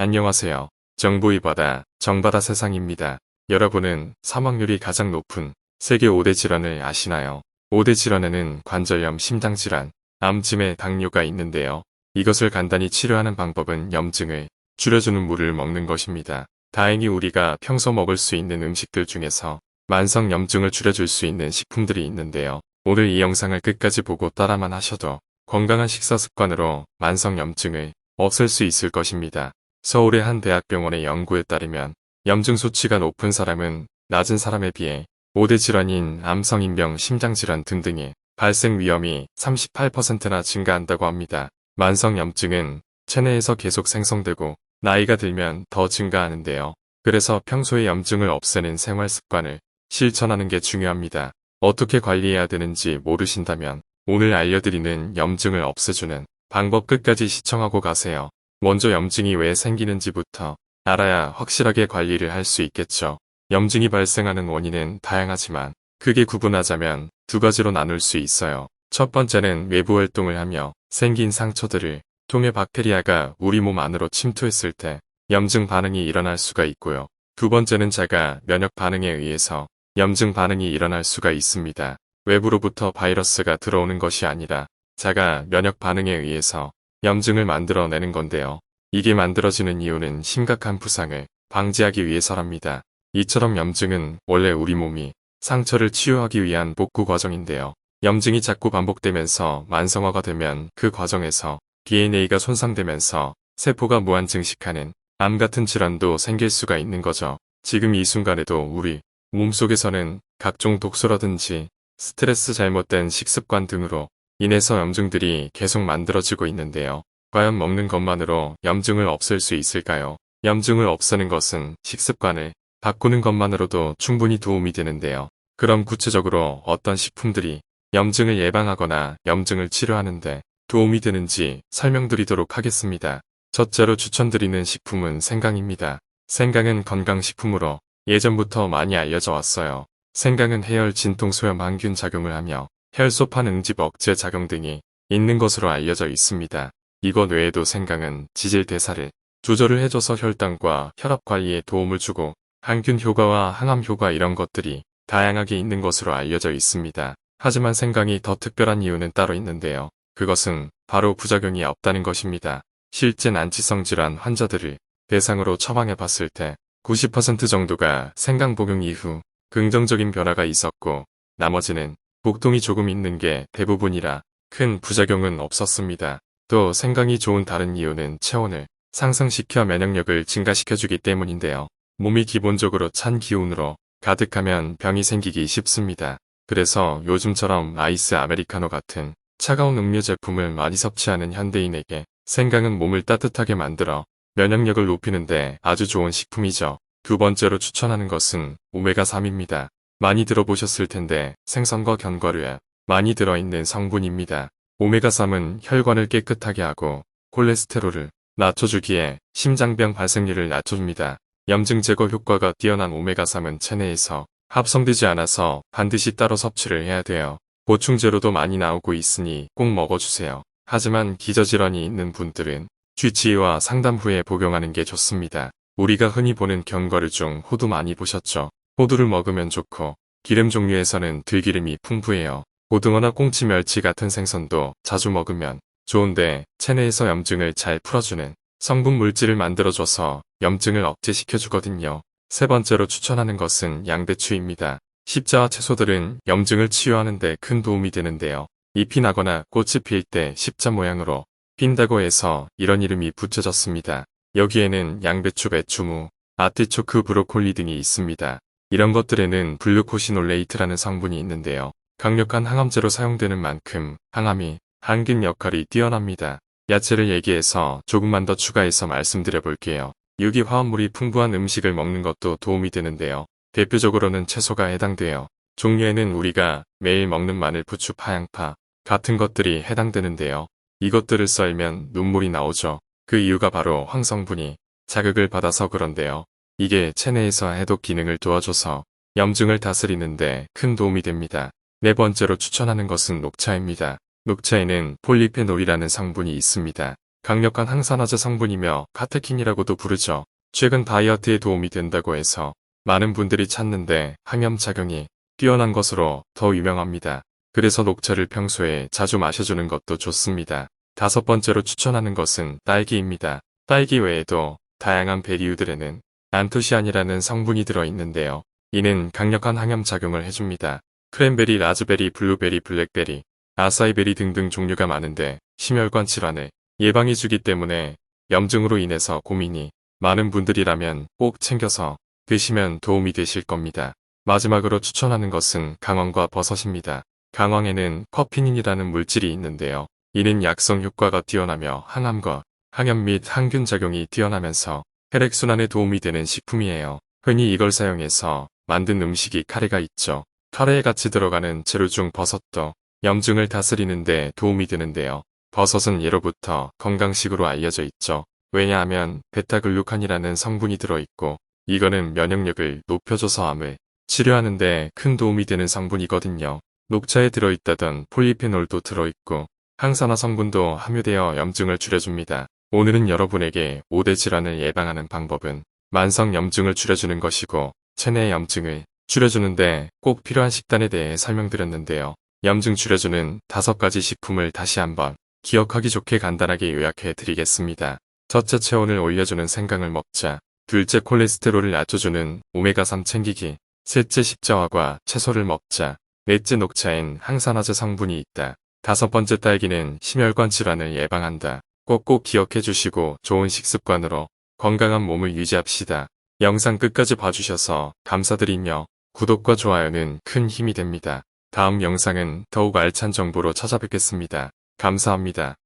안녕하세요. 정보이 바다, 정바다 세상입니다. 여러분은 사망률이 가장 높은 세계 5대 질환을 아시나요? 5대 질환에는 관절염, 심장질환, 암침에 당뇨가 있는데요. 이것을 간단히 치료하는 방법은 염증을 줄여주는 물을 먹는 것입니다. 다행히 우리가 평소 먹을 수 있는 음식들 중에서 만성 염증을 줄여줄 수 있는 식품들이 있는데요. 오늘 이 영상을 끝까지 보고 따라만 하셔도 건강한 식사 습관으로 만성 염증을 없앨 수 있을 것입니다. 서울의 한 대학병원의 연구에 따르면 염증 수치가 높은 사람은 낮은 사람에 비해 5대 질환인 암성인병, 심장질환 등등의 발생 위험이 38%나 증가한다고 합니다. 만성 염증은 체내에서 계속 생성되고 나이가 들면 더 증가하는데요. 그래서 평소에 염증을 없애는 생활 습관을 실천하는 게 중요합니다. 어떻게 관리해야 되는지 모르신다면 오늘 알려드리는 염증을 없애주는 방법 끝까지 시청하고 가세요. 먼저 염증이 왜 생기는지부터 알아야 확실하게 관리를 할 수 있겠죠. 염증이 발생하는 원인은 다양하지만 크게 구분하자면 두 가지로 나눌 수 있어요. 첫 번째는 외부 활동을 하며 생긴 상처들을 통해 박테리아가 우리 몸 안으로 침투했을 때 염증 반응이 일어날 수가 있고요. 두 번째는 자가 면역 반응에 의해서 염증 반응이 일어날 수가 있습니다. 외부로부터 바이러스가 들어오는 것이 아니라 자가 면역 반응에 의해서 염증을 만들어내는 건데요. 이게 만들어지는 이유는 심각한 부상을 방지하기 위해서랍니다. 이처럼 염증은 원래 우리 몸이 상처를 치유하기 위한 복구 과정인데요. 염증이 자꾸 반복되면서 만성화가 되면 그 과정에서 DNA가 손상되면서 세포가 무한 증식하는 암 같은 질환도 생길 수가 있는 거죠. 지금 이 순간에도 우리 몸속에서는 각종 독소라든지 스트레스 잘못된 식습관 등으로 인해서 염증들이 계속 만들어지고 있는데요. 과연 먹는 것만으로 염증을 없앨 수 있을까요? 염증을 없애는 것은 식습관을 바꾸는 것만으로도 충분히 도움이 되는데요. 그럼 구체적으로 어떤 식품들이 염증을 예방하거나 염증을 치료하는데 도움이 되는지 설명드리도록 하겠습니다. 첫째로 추천드리는 식품은 생강입니다. 생강은 건강식품으로 예전부터 많이 알려져 왔어요. 생강은 해열 진통 소염 항균 작용을 하며 혈소판 응집 억제 작용 등이 있는 것으로 알려져 있습니다. 이것 외에도 생강은 지질 대사를 조절을 해줘서 혈당과 혈압 관리에 도움을 주고 항균 효과와 항암 효과 이런 것들이 다양하게 있는 것으로 알려져 있습니다. 하지만 생강이 더 특별한 이유는 따로 있는데요. 그것은 바로 부작용이 없다는 것입니다. 실제 난치성 질환 환자들을 대상으로 처방해 봤을 때 90% 정도가 생강 복용 이후 긍정적인 변화가 있었고 나머지는 복통이 조금 있는 게 대부분이라 큰 부작용은 없었습니다. 또 생강이 좋은 다른 이유는 체온을 상승시켜 면역력을 증가시켜주기 때문인데요. 몸이 기본적으로 찬 기운으로 가득하면 병이 생기기 쉽습니다. 그래서 요즘처럼 아이스 아메리카노 같은 차가운 음료 제품을 많이 섭취하는 현대인에게 생강은 몸을 따뜻하게 만들어 면역력을 높이는데 아주 좋은 식품이죠. 두 번째로 추천하는 것은 오메가3입니다. 많이 들어보셨을 텐데 생선과 견과류에 많이 들어있는 성분입니다. 오메가3은 혈관을 깨끗하게 하고 콜레스테롤을 낮춰주기에 심장병 발생률을 낮춰줍니다. 염증 제거 효과가 뛰어난 오메가3은 체내에서 합성되지 않아서 반드시 따로 섭취를 해야 돼요. 보충제로도 많이 나오고 있으니 꼭 먹어주세요. 하지만 기저질환이 있는 분들은 쥐치의와 상담 후에 복용하는 게 좋습니다. 우리가 흔히 보는 견과류 중 호두 많이 보셨죠? 호두를 먹으면 좋고 기름 종류에서는 들기름이 풍부해요. 고등어나 꽁치 멸치 같은 생선도 자주 먹으면 좋은데 체내에서 염증을 잘 풀어주는 성분 물질을 만들어줘서 염증을 억제시켜주거든요. 세 번째로 추천하는 것은 양배추입니다. 십자와 채소들은 염증을 치유하는 데 큰 도움이 되는데요. 잎이 나거나 꽃이 필때 십자 모양으로 핀다고 해서 이런 이름이 붙여졌습니다. 여기에는 양배추, 배추무, 아티초크, 브로콜리 등이 있습니다. 이런 것들에는 블루코시놀레이트라는 성분이 있는데요. 강력한 항암제로 사용되는 만큼 항암이 항균 역할이 뛰어납니다. 야채를 얘기해서 조금만 더 추가해서 말씀드려 볼게요. 유기 화합물이 풍부한 음식을 먹는 것도 도움이 되는데요. 대표적으로는 채소가 해당돼요. 종류에는 우리가 매일 먹는 마늘, 부추, 파양파 같은 것들이 해당되는데요. 이것들을 썰면 눈물이 나오죠. 그 이유가 바로 황성분이 자극을 받아서 그런데요. 이게 체내에서 해독 기능을 도와줘서 염증을 다스리는데 큰 도움이 됩니다. 네 번째로 추천하는 것은 녹차입니다. 녹차에는 폴리페놀이라는 성분이 있습니다. 강력한 항산화제 성분이며 카테킨이라고도 부르죠. 최근 다이어트에 도움이 된다고 해서 많은 분들이 찾는데 항염 작용이 뛰어난 것으로 더 유명합니다. 그래서 녹차를 평소에 자주 마셔주는 것도 좋습니다. 다섯 번째로 추천하는 것은 딸기입니다. 딸기 외에도 다양한 베리우들에는 안토시안이라는 성분이 들어있는데요. 이는 강력한 항염 작용을 해줍니다. 크랜베리, 라즈베리, 블루베리, 블랙베리, 아사이베리 등등 종류가 많은데 심혈관 질환을 예방해주기 때문에 염증으로 인해서 고민이 많은 분들이라면 꼭 챙겨서 드시면 도움이 되실 겁니다. 마지막으로 추천하는 것은 강황과 버섯입니다. 강황에는 커피닌이라는 물질이 있는데요. 이는 약성 효과가 뛰어나며 항암과 항염 및 항균 작용이 뛰어나면서 혈액순환에 도움이 되는 식품이에요. 흔히 이걸 사용해서 만든 음식이 카레가 있죠. 카레에 같이 들어가는 재료 중 버섯도 염증을 다스리는데 도움이 되는데요. 버섯은 예로부터 건강식으로 알려져 있죠. 왜냐하면 베타글루칸이라는 성분이 들어있고 이거는 면역력을 높여줘서 암을 치료하는데 큰 도움이 되는 성분이거든요. 녹차에 들어있다던 폴리페놀도 들어있고 항산화 성분도 함유되어 염증을 줄여줍니다. 오늘은 여러분에게 5대 질환을 예방하는 방법은 만성 염증을 줄여주는 것이고 체내 염증을 줄여주는데 꼭 필요한 식단에 대해 설명드렸는데요. 염증 줄여주는 다섯 가지 식품을 다시 한번 기억하기 좋게 간단하게 요약해 드리겠습니다. 첫째 체온을 올려주는 생강을 먹자. 둘째 콜레스테롤을 낮춰주는 오메가3 챙기기. 셋째 십자화과 채소를 먹자. 넷째 녹차엔 항산화제 성분이 있다. 다섯 번째 딸기는 심혈관 질환을 예방한다. 꼭꼭 기억해 주시고 좋은 식습관으로 건강한 몸을 유지합시다. 영상 끝까지 봐주셔서 감사드리며 구독과 좋아요는 큰 힘이 됩니다. 다음 영상은 더욱 알찬 정보로 찾아뵙겠습니다. 감사합니다.